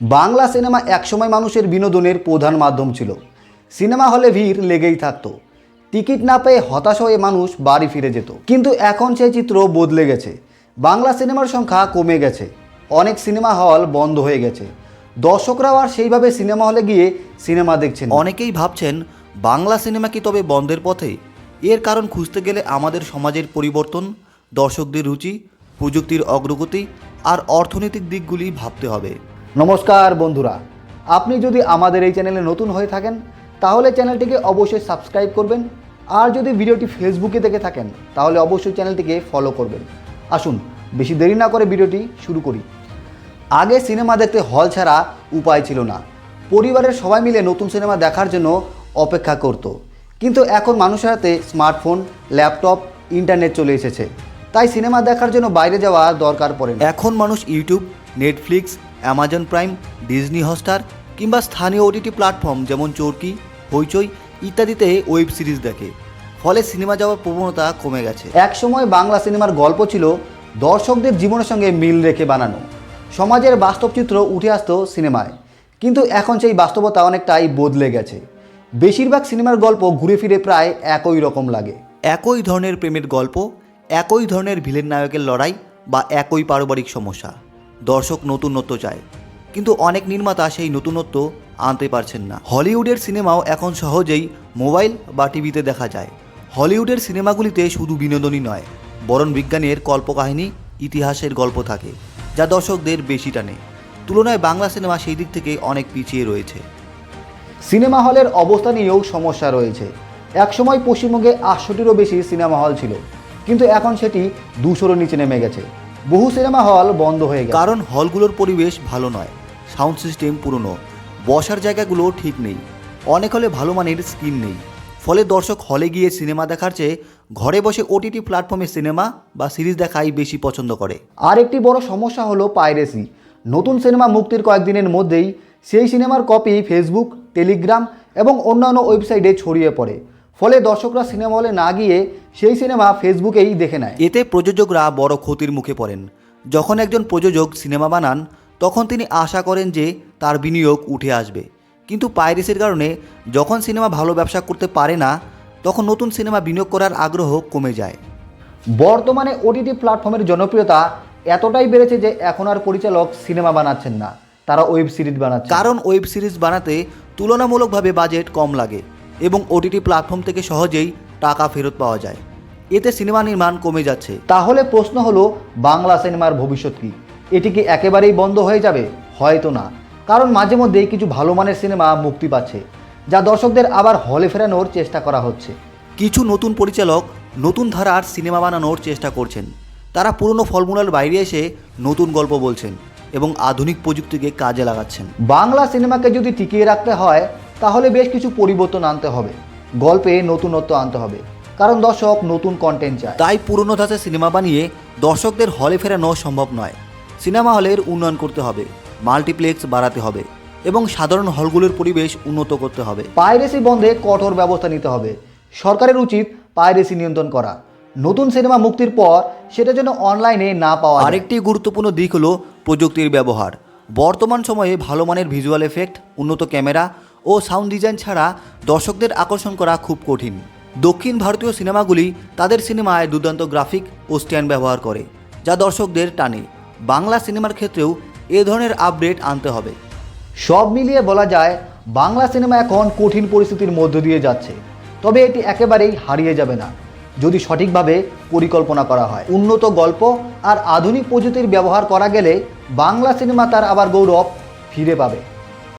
Bangla cinema একসময় মানুষের বিনোদনের প্রধান মাধ্যম ছিল। সিনেমা হলে ভিড় লেগেই থাকত। টিকিট না পেয়ে হতাশ হয়ে মানুষ বাড়ি ফিরে যেত। কিন্তু এখন সেই চিত্র বদলে গেছে। বাংলা সিনেমার সংখ্যা কমে গেছে। অনেক সিনেমা হল বন্ধ হয়ে গেছে। দর্শকরাও আর সেইভাবে সিনেমা হলে গিয়ে সিনেমা দেখছেন অনেকেই ভাবছেন, বাংলা সিনেমা কি তবে বন্ধের পথে? এর কারণ খুঁজতে গেলে আমাদের সমাজের পরিবর্তন, দর্শকদের রুচি, প্রযুক্তির অগ্রগতি আর অর্থনৈতিক দিকগুলি ভাবতে হবে। নমস্কার বন্ধুরা, আপনি যদি আমাদের এই চ্যানেলে নতুন হয়ে থাকেন, তাহলে চ্যানেলটিকে অবশ্যই সাবস্ক্রাইব করবেন, আর যদি ভিডিওটি ফেসবুকে দেখে থাকেন, তাহলে অবশ্যই চ্যানেলটিকে ফলো করবেন। আসুন, বেশি দেরি না করে ভিডিওটি শুরু করি। আগে সিনেমা দেখতে হল ছাড়া উপায় ছিল না। পরিবারের সবাই মিলে নতুন সিনেমা দেখার জন্য অপেক্ষা করত। কিন্তু এখন মানুষের হাতে স্মার্টফোন, ল্যাপটপ, ইন্টারনেট চলে এসেছে। তাই সিনেমা দেখার জন্য বাইরে যাওয়া দরকার পড়ে এখন মানুষ YouTube, Netflix Amazon Prime Disney Hotstar কিংবা স্থানীয় ওটিটি প্ল্যাটফর্ম যেমন চরকি, হইচই ইত্যাদিতে ওয়েব সিরিজ দেখে। ফলে সিনেমা যাওয়ার প্রবণতা কমে গেছে। একসময় বাংলা সিনেমার গল্প ছিল দর্শকদের জীবনের সঙ্গে মিল রেখে বানানো। সমাজের বাস্তব চিত্র উঠে আসতো সিনেমায় কিন্তু এখন সেই বাস্তবতা অনেকটাই বদলে গেছে। বেশিরভাগ সিনেমার গল্প ঘুরে ফিরে প্রায় একই রকম লাগে। একই ধরনের প্রেমের গল্প, একই ধরনের ভিলেন নায়কের লড়াই বা একই পারিবারিক সমস্যা। দর্শক নতুনত্ব চায়। কিন্তু অনেক নির্মাতা সেই নতুনত্ব আনতে পারছেন না। হলিউডের সিনেমাও এখন সহজেই মোবাইল বা টিভিতে দেখা যায়। হলিউডের সিনেমাগুলিতে শুধু বিনোদনই নয়, বরং বিজ্ঞানের কল্পকাহিনী, ইতিহাসের গল্প থাকে, যা দর্শকদের বেশি টানে। তুলনায় বাংলা সিনেমা সেই দিক থেকে অনেক পিছিয়ে রয়েছে। সিনেমা হলের অবস্থা নিয়েও সমস্যা রয়েছে। একসময় পশ্চিমবঙ্গে আটশোটিরও বেশি সিনেমা হল ছিল, কিন্তু এখন সেটি দুশোরও নিচে নেমে গেছে। বহু সিনেমা হল বন্ধ হয়ে গেছে। কারণ হলগুলোর পরিবেশ ভালো নয় সাউন্ড সিস্টেম পুরনো বসার জায়গাগুলো ঠিক নেই অনেক হলে ভালো মানের স্ক্রিন নেই। ফলে দর্শক হলে গিয়ে সিনেমা দেখার চেয়ে ঘরে বসে ওটিটি প্ল্যাটফর্মে সিনেমা বা সিরিজ দেখাই বেশি পছন্দ করে। আর একটি বড় সমস্যা হলো পাইরেসি। নতুন সিনেমা মুক্তির কয়েকদিনের মধ্যেই সেই সিনেমার কপি ফেসবুক টেলিগ্রাম এবং অন্যান্য ওয়েবসাইটে ছড়িয়ে পড়ে। ফলে দর্শকরা সিনেমা হলে না গিয়ে সেই সিনেমা ফেসবুকেই দেখে নেয়। এতে প্রযোজকরা বড় ক্ষতির মুখে পড়েন। যখন একজন প্রযোজক সিনেমা বানান তখন তিনি আশা করেন যে তার বিনিয়োগ উঠে আসবে। কিন্তু পাইরেসির কারণে যখন সিনেমা ভালো ব্যবসা করতে পারে না তখন নতুন সিনেমা বিনিয়োগ করার আগ্রহ কমে যায়। বর্তমানে ওটিটি প্ল্যাটফর্মের জনপ্রিয়তা এতটাই বেড়েছে যে এখন আর পরিচালক সিনেমা বানাচ্ছেন না। তারা ওয়েব সিরিজ বানাচ্ছে কারণ ওয়েব সিরিজ বানাতে তুলনামূলকভাবে বাজেট কম লাগে। এবং ওটিটি প্ল্যাটফর্ম থেকে সহজেই টাকা ফেরত পাওয়া যায়। এতে সিনেমা নির্মাণ কমে যাচ্ছে। তাহলে প্রশ্ন হলো, বাংলা সিনেমার ভবিষ্যৎ কি? এটি কি একেবারেই বন্ধ হয়ে যাবে? হয়তো না। কারণ মাঝে মধ্যেই কিছু ভালো মানের সিনেমা মুক্তি পাচ্ছে, যা দর্শকদের আবার হলে ফেরানোর চেষ্টা করা হচ্ছে। কিছু নতুন পরিচালক নতুন ধারার সিনেমা বানানোর চেষ্টা করছেন। তারা পুরনো ফর্মুলার বাইরে এসে নতুন গল্প বলছেন এবং আধুনিক প্রযুক্তিকে কাজে লাগাচ্ছেন। বাংলা সিনেমাকে যদি টিকিয়ে রাখতে হয় তাহলে বেশ কিছু পরিবর্তন আনতে হবে। গল্পে নতুনত্ব আনতে হবে কারণ দর্শক নতুন কন্টেন্ট চায়। তাই পুরনো ধাঁচে সিনেমা বানিয়ে দর্শকদের হলে ফেরানো সম্ভব নয়। সিনেমা হলের উন্নয়ন করতে হবে মাল্টিপ্লেক্স বাড়াতে হবে এবং সাধারণ হলগুলোর পরিবেশ উন্নত করতে হবে। পাইরেসি বন্ধে কঠোর ব্যবস্থা নিতে হবে। সরকারের উচিত পাইরেসি নিয়ন্ত্রণ করা। নতুন সিনেমা মুক্তির পর সেটা যেন অনলাইনে না পাওয়া আরেকটি গুরুত্বপূর্ণ দিক হলো প্রযুক্তির ব্যবহার। বর্তমান সময়ে ভালো মানের ভিজুয়াল এফেক্ট উন্নত ক্যামেরা ও সাউন্ড ডিজাইন ছাড়া দর্শকদের আকর্ষণ করা খুব কঠিন। দক্ষিণ ভারতীয় সিনেমাগুলি তাদের সিনেমায় দুর্দান্ত গ্রাফিক ও স্ট্যান্ড ব্যবহার করে, যা দর্শকদের টানে। বাংলা সিনেমার ক্ষেত্রেও এ ধরনের আপডেট আনতে হবে। সব মিলিয়ে বলা যায়, বাংলা সিনেমা এখন কঠিন পরিস্থিতির মধ্য দিয়ে যাচ্ছে। তবে এটি একেবারেই হারিয়ে যাবে না, যদি সঠিকভাবে পরিকল্পনা করা হয়। উন্নত গল্প আর আধুনিক প্রযুক্তির ব্যবহার করা গেলে বাংলা সিনেমা তার আবার গৌরব ফিরে পাবে।